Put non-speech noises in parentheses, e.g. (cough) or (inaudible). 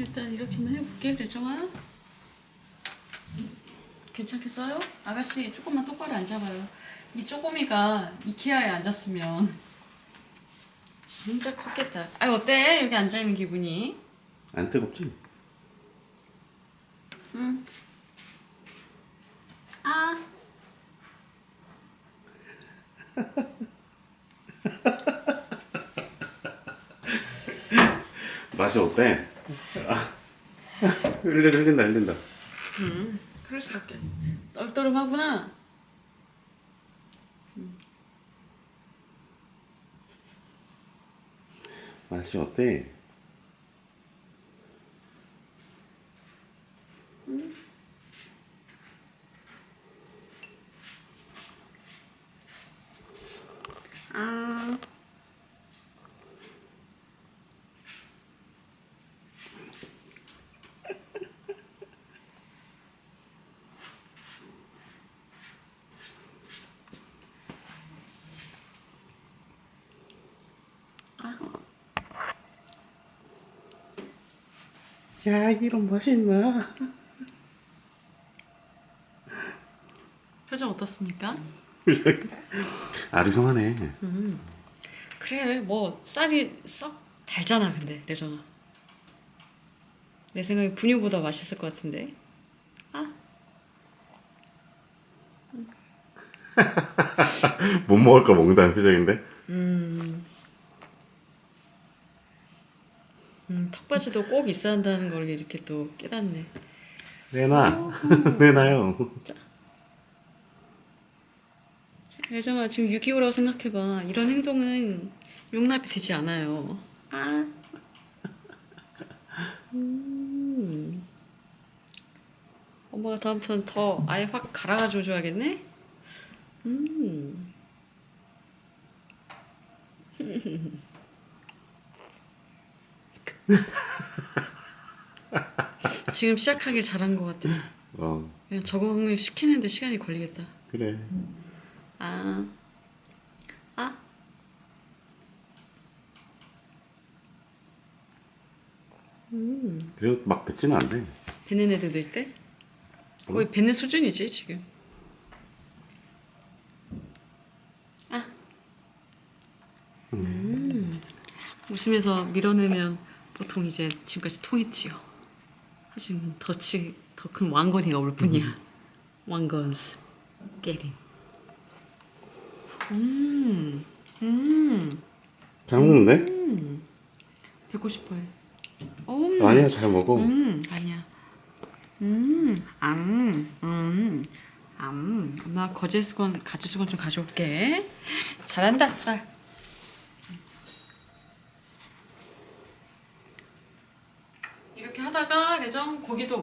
일단 이렇게만 해볼게 레정아 괜찮겠어요? 아가씨 조금만 똑바로 앉아봐요 이 쪼꼬미가 이케아에 앉았으면 진짜 컸겠다 아 어때? 여기 앉아 있는 기분이 안 뜨겁지? 응. 아 (laughs) 맛이 어때? 아, 흘린다 흘린다 흘린다. 음, 그럴 수밖에. 떨떠름하구나. 맛이 어때? 야 이런 맛이 있나? 표정 어떻습니까? (laughs) 아리송하네. 그래 뭐 쌀이 썩 달잖아 근데 레정아 내 생각에 분유보다 맛있을 것 같은데. 아. (laughs) 못 먹을 거 먹는다는 표정인데 턱받이도 꼭 있어야 한다는 걸 이렇게 또 깨닫네. 내놔. (laughs) 내놔요. 예정아 지금 6.25라고 생각해봐. 이런 행동은 용납이 되지 않아요. 아. (laughs) 음. 엄마가 다음부터는 더 아예 확 갈아가지고 줘야겠네? 음. (laughs) (laughs) 지금 시작하길 잘한 것 같아 어. 그냥 적응을 시키는데 시간이 걸리겠다. 그래. 아, 아, 그래도 막 뱉지는 않네. 뱉는 애들도 있대? 거의 뱉는 수준이지 지금. 아, 음, 웃으면서 밀어내면 보통 이제 지금까지 통했지요. 하지만 더치 더 큰 왕건이가 올 뿐이야. 왕건스 깨린. 음, 음, 잘 먹는데? 뱉고 싶어해. 음. 아니야 잘 먹어 음, 아니야. 음, 음, 음, 음. 엄마 거제 수건, 가지 수건 좀 가져올게. 잘한다, 딸. 이렇게 하다가 레정 고기도